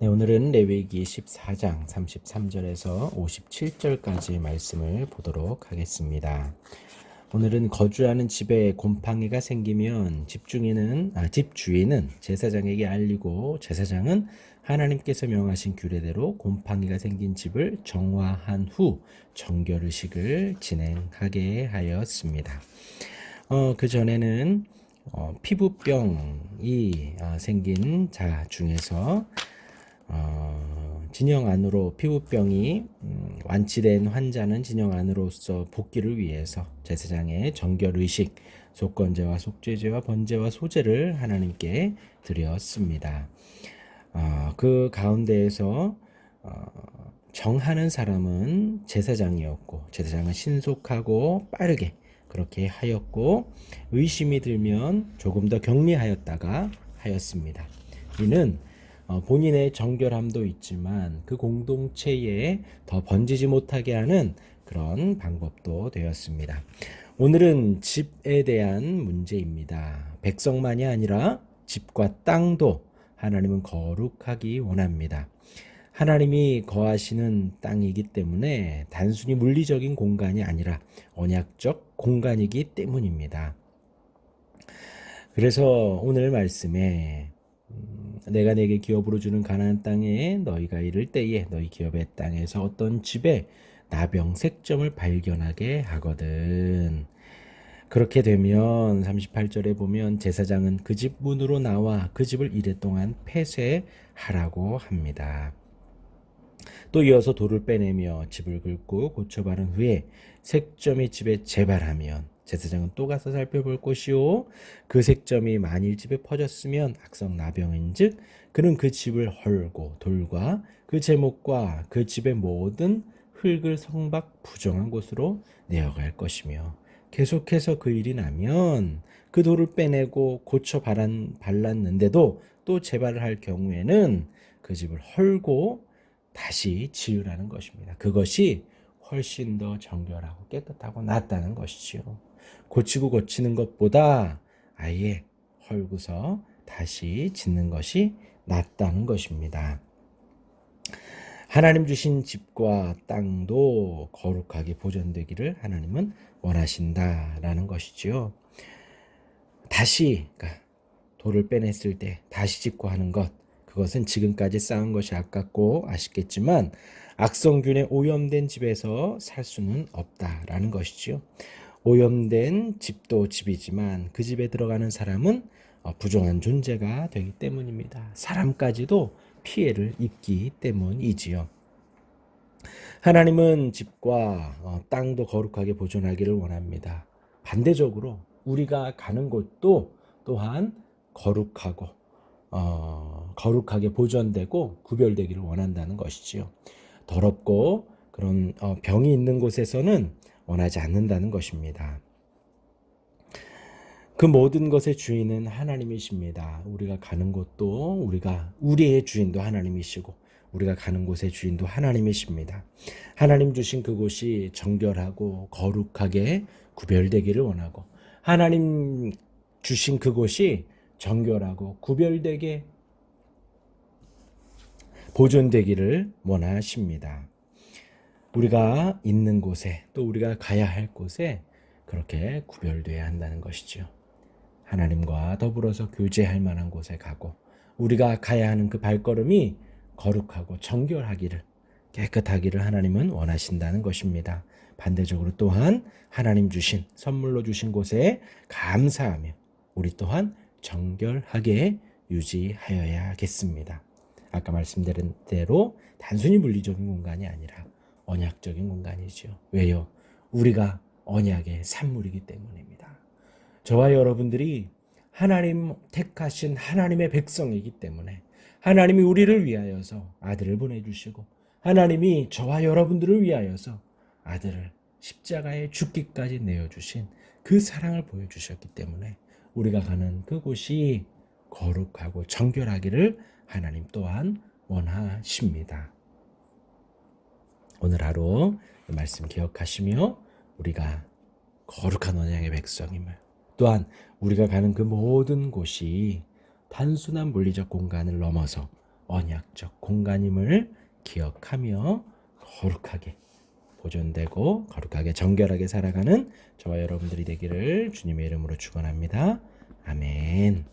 네, 오늘은 레위기 14장 33절에서 57절까지 말씀을 보도록 하겠습니다. 오늘은 거주하는 집에 곰팡이가 생기면 집주인은 아, 집주인은 제사장에게 알리고 제사장은 하나님께서 명하신 규례대로 곰팡이가 생긴 집을 정화한 후 정결의식을 진행하게 하였습니다. 어, 그 전에는 어, 피부병이 아, 생긴 자 중에서 어, 진영 안으로 피부병이 음, 완치된 환자는 진영 안으로서 복귀를 위해서 제사장의 정결 의식, 속건제와 속죄제와 번제와 소제를 하나님께 드렸습니다. 어, 그 가운데에서 어, 정하는 사람은 제사장이었고 제사장은 신속하고 빠르게 그렇게 하였고 의심이 들면 조금 더 격리하였다가 하였습니다. 이는 어, 본인의 정결함도 있지만 그 공동체에 더 번지지 못하게 하는 그런 방법도 되었습니다. 오늘은 집에 대한 문제입니다. 백성만이 아니라 집과 땅도 하나님은 거룩하기 원합니다. 하나님이 거하시는 땅이기 때문에 단순히 물리적인 공간이 아니라 언약적 공간이기 때문입니다. 그래서 오늘 말씀에 음, 내가 내게 기업으로 주는 가나안 땅에 너희가 이를 때에 너희 기업의 땅에서 어떤 집에 나병 색점을 발견하게 하거든. 그렇게 되면 38절에 보면 제사장은 그 집 문으로 나와 그 집을 이랫동안 폐쇄하라고 합니다. 또 이어서 돌을 빼내며 집을 긁고 고쳐 바른 후에 색점이 집에 재발하면 제사장은 또 가서 살펴볼 것이요 그 색점이 만일 집에 퍼졌으면 악성 나병인즉 그는 그 집을 헐고 돌과 그 제목과 그 집의 모든 흙을 성박 부정한 곳으로 내어갈 것이며 계속해서 그 일이 나면 그 돌을 빼내고 고쳐 발란, 발랐는데도 또 재발을 할 경우에는 그 집을 헐고 다시 지으라는 것입니다. 그것이 훨씬 더 정결하고 깨끗하고 낫다는 것이지요. 고치고 고치는 것보다 아예 헐고서 다시 짓는 것이 낫다는 것입니다. 하나님 주신 집과 땅도 거룩하게 보존되기를 하나님은 원하신다라는 것이지요. 다시 그러니까 돌을 빼냈을 때 다시 짓고 하는 것 그것은 지금까지 쌓은 것이 아깝고 아쉽겠지만 악성균에 오염된 집에서 살 수는 없다라는 것이지요. 오염된 집도 집이지만 그 집에 들어가는 사람은 어, 부정한 존재가 되기 때문입니다. 사람까지도 피해를 입기 때문이지요. 하나님은 집과 어, 땅도 거룩하게 보존하기를 원합니다. 반대적으로 우리가 가는 곳도 또한 거룩하고 어, 거룩하게 보존되고 구별되기를 원한다는 것이지요. 더럽고 그런 어, 병이 있는 곳에서는 원하지 않는다는 것입니다. 그 모든 것의 주인은 하나님이십니다. 우리가 가는 곳도 우리가 우리의 주인도 하나님이시고 우리가 가는 곳의 주인도 하나님이십니다. 하나님 주신 그곳이 정결하고 거룩하게 구별되기를 원하고 하나님 주신 그곳이 정결하고 구별되게 보존되기를 원하십니다. 우리가 있는 곳에 또 우리가 가야 할 곳에 그렇게 구별돼야 한다는 것이죠. 하나님과 더불어서 교제할 만한 곳에 가고 우리가 가야 하는 그 발걸음이 거룩하고 정결하기를 깨끗하기를 하나님은 원하신다는 것입니다. 반대적으로 또한 하나님 주신 선물로 주신 곳에 감사하며 우리 또한 정결하게 유지하여야겠습니다. 아까 말씀드린 대로 단순히 물리적인 공간이 아니라 언약적인 공간이죠. 왜요? 우리가 언약의 산물이기 때문입니다. 저와 여러분들이 하나님 택하신 하나님의 백성이기 때문에 하나님이 우리를 위하여서 아들을 보내주시고 하나님이 저와 여러분들을 위하여서 아들을 십자가에 죽기까지 내어주신 그 사랑을 보여주셨기 때문에 우리가 가는 그곳이 거룩하고 정결하기를 하나님 또한 원하십니다. 오늘 하루 말씀 기억하시며 우리가 거룩한 언약의 백성임을 또한 우리가 가는 그 모든 곳이 단순한 물리적 공간을 넘어서 언약적 공간임을 기억하며 거룩하게 보존되고 거룩하게 정결하게 살아가는 저와 여러분들이 되기를 주님의 이름으로 축원합니다. 아멘.